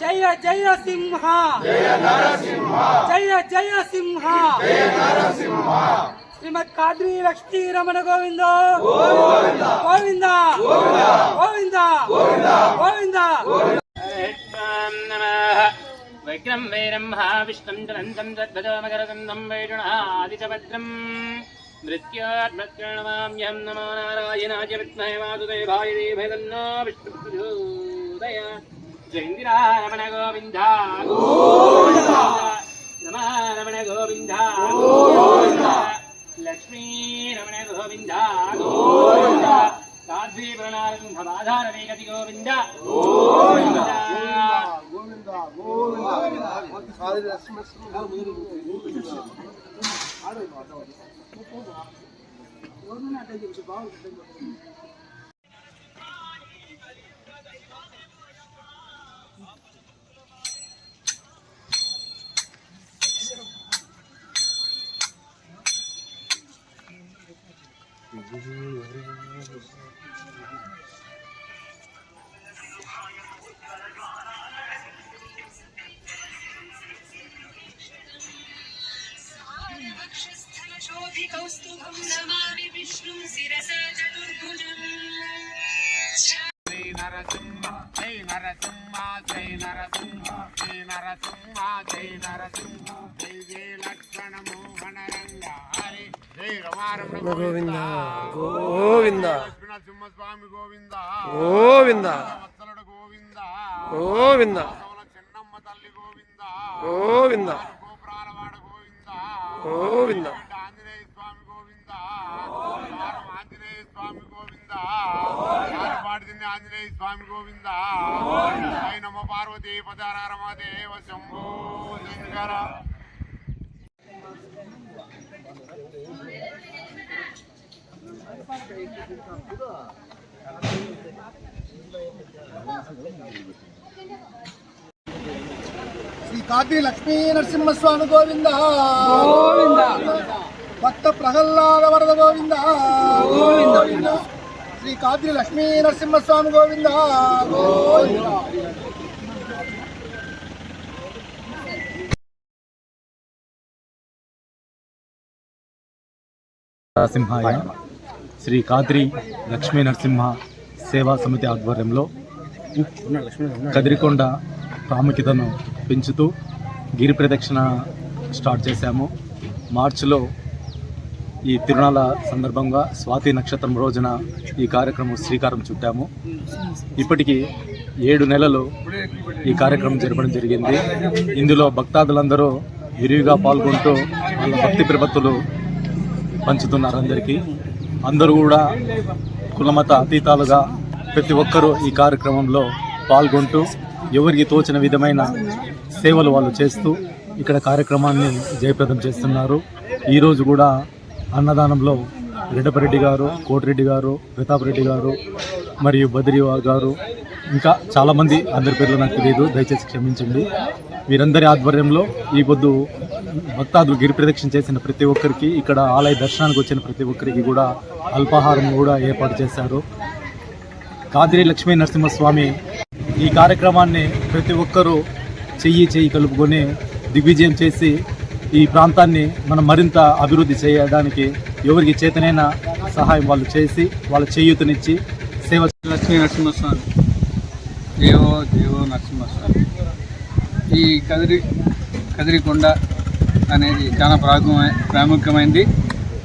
జయ జయ సింహ. జయ నరసింహ జయ జయ సింహ. జయ నరసింహ శ్రీమద్ కాద్రి లక్ష్మీ రమణ గోవింద. గోవింద. గోవింద. గోవింద. గోవింద వైగ్రం వైరం మహావిష్ణం జనంతం తద్భజమకరగంధం వైరుణాదిచభద్రం మృత్యోర్మృత్యుర్నమామ్యహం నమో నారాయణాయ విద్మహే వాసుదేవాయ విష్ణుదయ ధీమహి తన్నో విష్ణుప్రచోదయ జైందిరారమణ గోవింద రమణ గోవింద లక్ష్మీ రమణ గోవింద గోవింద సాధ్వీ ప్రణాళింహమాధార వేగతి గోవింద గోవింద कौस्तुभं नमामि विष्णुं शिरसा चतुर्भुजम् जय नरसिंह जय नरसिंह जय नरसिंह जय नरसिंह जय नरसिंह जय जय लक्ष्मण मोहन रङ्गा हरे గోవింద. గోవింద. సింహస్వామి గోవింద. గోవింద. గోవింద. గోవింద. చెన్నమ్మ తల్లి గోవింద. గోవింద. గోపురాలవాడ గోవింద. గోవింద. ఆంజనేయ స్వామి గోవింద. ఆంజనేయ స్వామి గోవింద. పాడుతుంది ఆంజనేయ స్వామి గోవింద. నమ పార్వతీ శంభో శంకర. శ్రీ కాద్రి లక్ష్మీ నరసింహస్వామి గోవింద. గోవింద. భక్త ప్రహ్లాద వరద గోవింద. గోవింద. శ్రీ కాద్రి లక్ష్మీ నరసింహస్వామి గోవింద. గోవింద. నరసింహాయ. శ్రీ కాద్రి లక్ష్మీ నరసింహ సేవా సమితి ఆధ్వర్యంలో కదిరికొండ ప్రాముఖ్యతను పెంచుతూ గిరి ప్రదక్షిణ స్టార్ట్ చేశాము. మార్చిలో ఈ తిరుణాల సందర్భంగా స్వాతి నక్షత్రం రోజున ఈ కార్యక్రమం శ్రీకారం చుట్టాము. ఇప్పటికీ ఏడు నెలలు ఈ కార్యక్రమం జరపడం జరిగింది. ఇందులో భక్తాదులందరూ విరివిగా పాల్గొంటూ వాళ్ళ భక్తి ప్రపత్తులు పంచుతున్నారు అందరికీ. అందరూ కూడా కులమత అతీతాలుగా ప్రతి ఒక్కరూ ఈ కార్యక్రమంలో పాల్గొంటూ ఎవరికి తోచిన విధమైన సేవలు వాళ్ళు చేస్తూ ఇక్కడ కార్యక్రమాన్ని జయప్రదం చేస్తున్నారు. ఈరోజు కూడా అన్నదానంలో రెడ్డపరెడ్డి గారు కోటిరెడ్డి గారు ప్రతాపరెడ్డి గారు మరియు బద్రి గారు ఇంకా చాలామంది అందరి పేర్లు నాకు తెలియదు దయచేసి క్షమించండి. వీరందరి ఆధ్వర్యంలో ఈ పొద్దు భక్తాదులు గిరి ప్రదక్షిణ చేసిన ప్రతి ఒక్కరికి ఇక్కడ ఆలయ దర్శనానికి వచ్చిన ప్రతి ఒక్కరికి కూడా అల్పాహారం కూడా ఏర్పాటు చేశారు. కాదిరి లక్ష్మీ నరసింహస్వామి ఈ కార్యక్రమాన్ని ప్రతి ఒక్కరూ చెయ్యి చెయ్యి కలుపుకొని దిగ్విజయం చేసి ఈ ప్రాంతాన్ని మనం మరింత అభివృద్ధి చేయడానికి ఎవరికి చేతనైన సహాయం వాళ్ళు చేసి వాళ్ళ చేయూతనిచ్చి సేవ లక్ష్మీ నరసింహస్వామి. దేవో దేవో నరసింహస్వామి. ఈ కదిరి కదిరికొండ అనేది చాలా ప్రాముఖ్యమై ప్రాముఖ్యమైంది.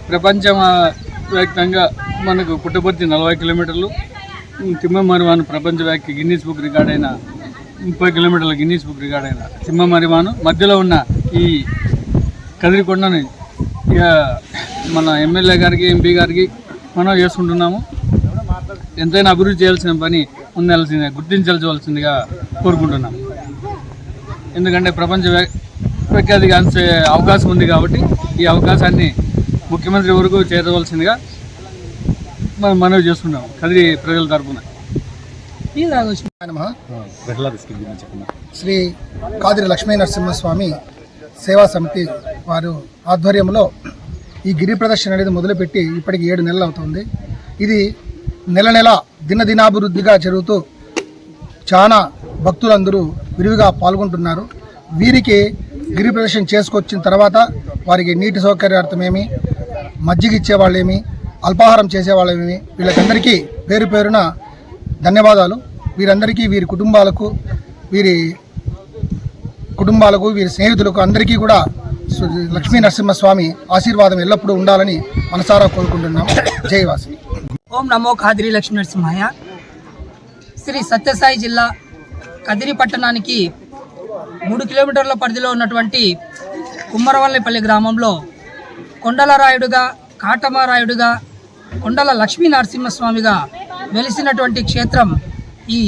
ప్రపంచ వ్యాప్తంగా మనకు పుట్టపర్తి నలభై కిలోమీటర్లు. తిమ్మమరివాను ప్రపంచవ్యాప్తి గిన్నీస్ బుక్ రికార్డ్ అయిన ముప్పై కిలోమీటర్ల గిన్నీస్ బుక్ రికార్డ్ అయిన తిమ్మమరివాను. మధ్యలో ఉన్న ఈ కదిరికొండని ఇక మన ఎమ్మెల్యే గారికి ఎంపీ గారికి మనం చేసుకుంటున్నాము. ఎంతైనా అభివృద్ధి చేయాల్సిన పని ఉండాల్సిందే గుర్తించాల్సివలసిందిగా కోరుకుంటున్నాం ఎందుకంటే ప్రపంచ వ్య- ప్రఖ్యాతిగాంచే అవకాశం ఉంది కాబట్టి ఈ అవకాశాన్ని ముఖ్యమంత్రి వరకు చేరవలసిందిగా మనం మనవి చేసుకుంటాం కదిరి ప్రజల చెప్పండి. శ్రీ కాదిరి లక్ష్మీ నరసింహస్వామి సేవా సమితి వారు ఆధ్వర్యంలో ఈ గిరి ప్రదర్శన అనేది మొదలుపెట్టి ఇప్పటికి ఏడు నెలలు అవుతుంది. ఇది నెల నెల దినదినాభివృద్ధిగా జరుగుతూ చాలా భక్తులందరూ విరివిగా పాల్గొంటున్నారు. వీరికి గిరి ప్రదర్శన చేసుకొచ్చిన తర్వాత వారికి నీటి సౌకర్యార్థమేమి మజ్జిగ ఇచ్చేవాళ్ళేమి అల్పాహారం చేసేవాళ్ళేమి వీళ్ళకందరికీ పేరు పేరున ధన్యవాదాలు. వీరందరికీ వీరి కుటుంబాలకు వీరి కుటుంబాలకు వీరి స్నేహితులకు అందరికీ కూడా లక్ష్మీ నరసింహస్వామి ఆశీర్వాదం ఎల్లప్పుడూ ఉండాలని మనసారా కోరుకుంటున్నాం. జయవాసి ఓం నమో కాదిరి లక్ష్మీ నరసింహయ్య శ్రీ సత్యసాయి జిల్లా కదిరి పట్టణానికి మూడు కిలోమీటర్ల పరిధిలో ఉన్నటువంటి కుమ్మరవల్లిపల్లి గ్రామంలో కొండలరాయుడుగా కాటమరాయుడుగా కొండల లక్ష్మీ నరసింహస్వామిగా వెలిసినటువంటి క్షేత్రం ఈ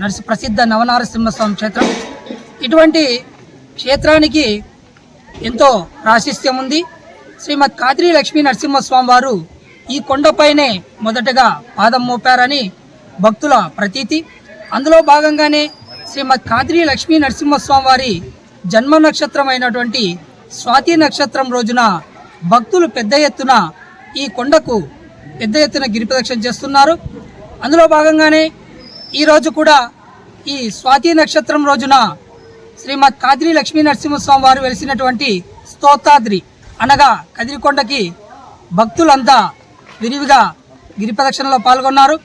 నరసి ప్రసిద్ధ నవనారసింహస్వామి క్షేత్రం. ఇటువంటి క్షేత్రానికి ఎంతో ప్రాశస్త్యం ఉంది. శ్రీమద్ కాదిరి లక్ష్మీ నరసింహస్వామి వారు ఈ కొండపైనే మొదటగా పాదం మోపారని భక్తుల ప్రతీతి. అందులో భాగంగానే శ్రీమద్ కాద్రి లక్ష్మీ నరసింహస్వామి వారి జన్మ నక్షత్రం అయినటువంటి స్వాతి నక్షత్రం రోజున భక్తులు పెద్ద ఎత్తున ఈ కొండకు పెద్ద ఎత్తున గిరిప్రదక్షిణ చేస్తున్నారు. అందులో భాగంగానే ఈరోజు కూడా ఈ స్వాతి నక్షత్రం రోజున శ్రీమద్ కాద్రి లక్ష్మీ నరసింహస్వామి వారు వెలిసినటువంటి స్తోతాద్రి అనగా కదిరికొండకి భక్తులంతా విరివిగా గిరిప్రదక్షిణలో పాల్గొన్నారు.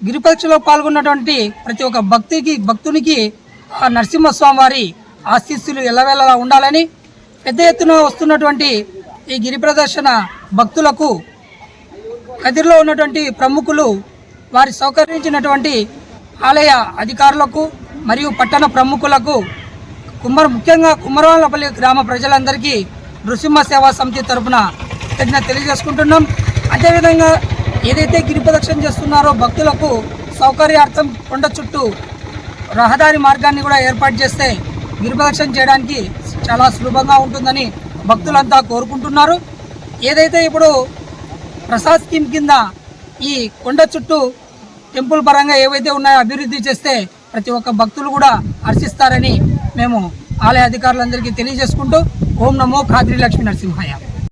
గిరిపరీక్షలో పాల్గొన్నటువంటి ప్రతి ఒక్క భక్తికి భక్తునికి ఆ నరసింహస్వామి వారి ఆశీస్సులు ఎల్లవేళలా ఉండాలని పెద్ద ఎత్తున వస్తున్నటువంటి ఈ గిరి ప్రదర్శన భక్తులకు కదిరిలో ఉన్నటువంటి ప్రముఖులు వారి సౌకర్యించినటువంటి ఆలయ అధికారులకు మరియు పట్టణ ప్రముఖులకు కుమ్మర ముఖ్యంగా కుమ్మరవాళ్ళపల్లి గ్రామ ప్రజలందరికీ నృసింహ సేవా సమితి తరపున కృతజ్ఞత తెలియజేసుకుంటున్నాం. అదేవిధంగా ఏదైతే గిరి ప్రదక్షిణ చేస్తున్నారో భక్తులకు సౌకర్యార్థం కొండ చుట్టూ రహదారి మార్గాన్ని కూడా ఏర్పాటు చేస్తే గిరి ప్రదక్షిణ చేయడానికి చాలా సులభంగా ఉంటుందని భక్తులంతా కోరుకుంటున్నారు. ఏదైతే ఇప్పుడు ప్రసాద్ స్కీమ్ కింద ఈ కొండ చుట్టూ టెంపుల్ పరంగా ఏవైతే ఉన్నాయో అభివృద్ధి చేస్తే ప్రతి ఒక్క భక్తులు కూడా హర్షిస్తారని మేము ఆలయ అధికారులందరికీ తెలియజేసుకుంటూ ఓం నమో ఖాద్రి లక్ష్మీ నరసింహయ్య